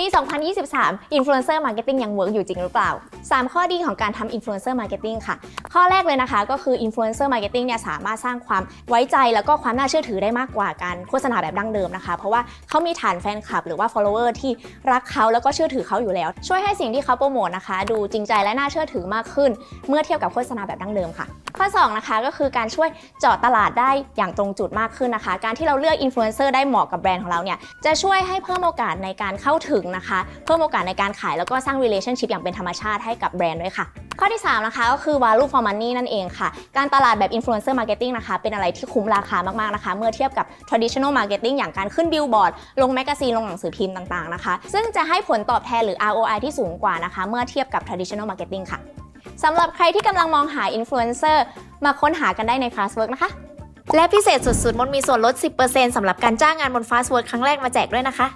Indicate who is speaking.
Speaker 1: ปี 2023 Influencer Marketing ยังเวิร์กอยู่จริงหรือเปล่า 3 ข้อดีของการทำ Influencer Marketing ค่ะ ข้อแรกเลยนะคะก็คือ Influencer Marketing เนี่ยสามารถสร้างความไว้ใจแล้วก็ความน่าเชื่อถือได้มากกว่าการโฆษณาแบบดั้งเดิมนะคะ เพราะว่าเขามีฐานแฟนคลับ หรือว่า follower ที่รักเขาแล้วก็เชื่อถือเขาอยู่แล้ว ช่วยให้สิ่งที่เขาโปรโมทนะคะ ดูจริงใจและน่าเชื่อถือมากขึ้น เมื่อเทียบกับโฆษณาแบบดั้งเดิมค่ะ ข้อ 2 นะคะก็คือการช่วยเจาะตลาดได้อย่างตรงจุดมากขึ้นนะคะ การที่เราเลือกอินฟลูเอนเซอร์ได้เหมาะกับแบรนด์ของเราเนี่ยจะช่วยให้เพิ่มโอกาสในการเข้าถึงนะคะ เพิ่มโอกาสในการขายแล้วก็สร้าง relationship อย่างเป็นธรรมชาติให้กับแบรนด์ด้วยค่ะ ข้อที่ 3 นะคะก็คือ value for money นั่นเองค่ะ การตลาดแบบ influencer marketing นะคะ เป็นอะไรที่คุ้มราคามากๆนะคะ เมื่อเทียบกับ traditional marketing อย่างการขึ้นบิลบอร์ดลงแมกกาซีนลงหนังสือพิมพ์ต่างๆนะคะ ซึ่งจะให้ผลตอบแทนหรือ ROI ที่สูงกว่านะคะ เมื่อเทียบกับ traditional marketing ค่ะสำหรับใครที่กำลังมองหา influencer มาค้นหากันได้ใน Fastwork นะคะ
Speaker 2: และพิเศษสุดๆมดมีส่วนลด 10%สำหรับการจ้างงานบน Fastwork ครั้งแรกมาแจกด้วยนะคะ